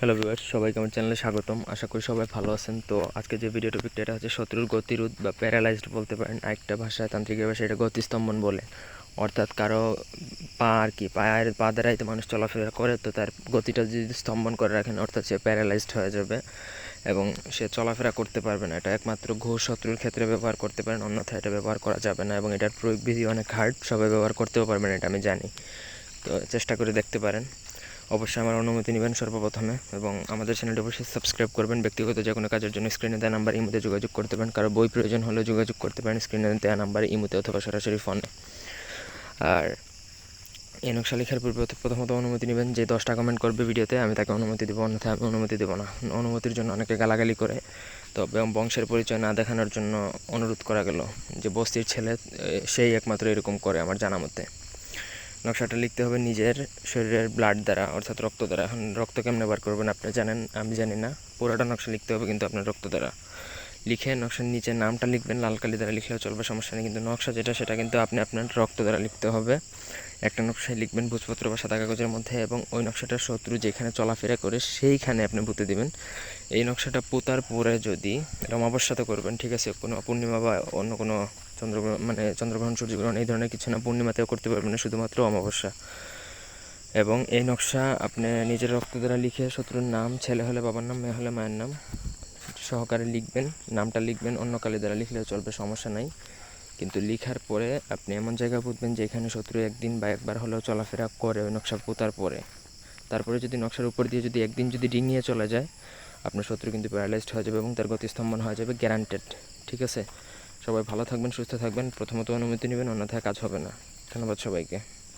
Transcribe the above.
Hello viewers সবাইকে আমার চ্যানেলে স্বাগতম। আশা করি সবাই ভালো আছেন। তো আজকে যে ভিডিও টপিকটা এটা হচ্ছে শত্রুর গতিরোধ বা প্যারালাইজড বলতে পারেন আরেকটা ভাষায় তান্ত্রিক ভাষায় এটা গতিস্তম্ভন বলে। অর্থাৎ কারও পা আর কি, পায়ের পা দ্বারাই তো মানুষ চলাফেরা করে, তো তার গতিটা যদি স্তম্ভন করে রাখেন, অর্থাৎ সে প্যারালাইজড হয়ে যাবে এবং সে চলাফেরা করতে পারবে না। এটা একমাত্র ঘোর শত্রুর ক্ষেত্রে ব্যবহার করতে পারেন, অন্যথায় এটা ব্যবহার করা যাবে না এবং এটার প্রয়োগ বিধি অনেক হার্ড সবাই ব্যবহার করতেও পারবেন এটা আমি জানি। তো চেষ্টা করে দেখতে পারেন। অবশ্যই আমার অনুমতি নেবেন সর্বপ্রথমে এবং আমাদের চ্যানেলটি অবশ্যই সাবস্ক্রাইব করবেন। ব্যক্তিগত যে কোনো কাজের জন্য স্ক্রিনে দেওয়া নাম্বার ইমোতে যোগাযোগ করতে পারেন। কারও বই প্রয়োজন হলে যোগাযোগ করতে পারেন স্ক্রিনে দেওয়া নাম্বার ইমোতে অথবা সরাসরি ফোনে আর এই নকশা লেখার পূর্বে প্রথমত অনুমতি নেবেন যে দশটা কমেন্ট করবে ভিডিওতে, আমি তাকে অনুমতি দেবো, অন্যথায় আমি অনুমতি দেবো না। অনুমতির জন্য অনেকে গালাগালি করে। তো বংশের পরিচয় না দেখানোর জন্য অনুরোধ করা গেল যে বস্তির ছেলে সেই একমাত্র এরকম করে আমার জানা মতে। নকশাটা লিখতে হবে নিজের শরীরের ব্লাড দ্বারা, অর্থাৎ রক্ত দ্বারা। এখন রক্ত কেমনে বার করবেন আপনি জানেন? আমি জানি না। পুরোটা নকশা লিখতে হবে কিন্তু আপনার রক্ত দ্বারা। লিখে নকশার নিচে নামটা লিখবেন, লাল কালি দ্বারা লিখলেও চলবে, সমস্যা নেই। কিন্তু নকশা যেটা, সেটা কিন্তু আপনি আপনার রক্ত দ্বারা লিখতে হবে। একটা নকশায় লিখবেন ভোজপত্র বা সাদা কাগজের মধ্যে এবং ওই নকশাটার শত্রু যেখানে চলাফেরা করে সেইখানে আপনি পুঁতে দিবেন। এই নকশাটা পোতার পরে যদি অমাবস্যাতে করবেন, ঠিক আছে, কোনো পূর্ণিমা বা অন্য কোনো চন্দ্রগ্রহণ মানে চন্দ্রগ্রহণ, সূর্যগ্রহণ এই ধরনের কিছু না, পূর্ণিমাতেও করতে পারবেন না, শুধুমাত্র অমাবস্যা। এবং এই নকশা আপনি নিজের রক্ত দ্বারা লিখে শত্রুর নাম, ছেলে হলে বাবার নাম, মেয়ে হলে মায়ের নাম সহকারে লিখবেন, নামটা লিখবেন, অন্য কালি দ্বারা লিখলেও চলবে, সমস্যা নাই। কিন্তু লিখার পরে আপনি এমন জায়গা বুঝবেন যে এখানে শত্রু একদিন বা একবার হলেও চলাফেরা করে ওই নকশা পোতার পরে। তারপরে যদি নকশার উপর দিয়ে যদি একদিন যদি ডিঙিয়ে চলে যায়, আপনার শত্রু কিন্তু প্যারালাইজড হয়ে যাবে এবং তার গতিস্তম্ভন হয়ে যাবে গ্যারান্টেড ঠিক আছে? সবাই ভালো থাকবেন, সুস্থ থাকবেন। প্রথমত অনুমতি নেবেন, অন্যথায় কাজ হবে না। ধন্যবাদ সবাইকে।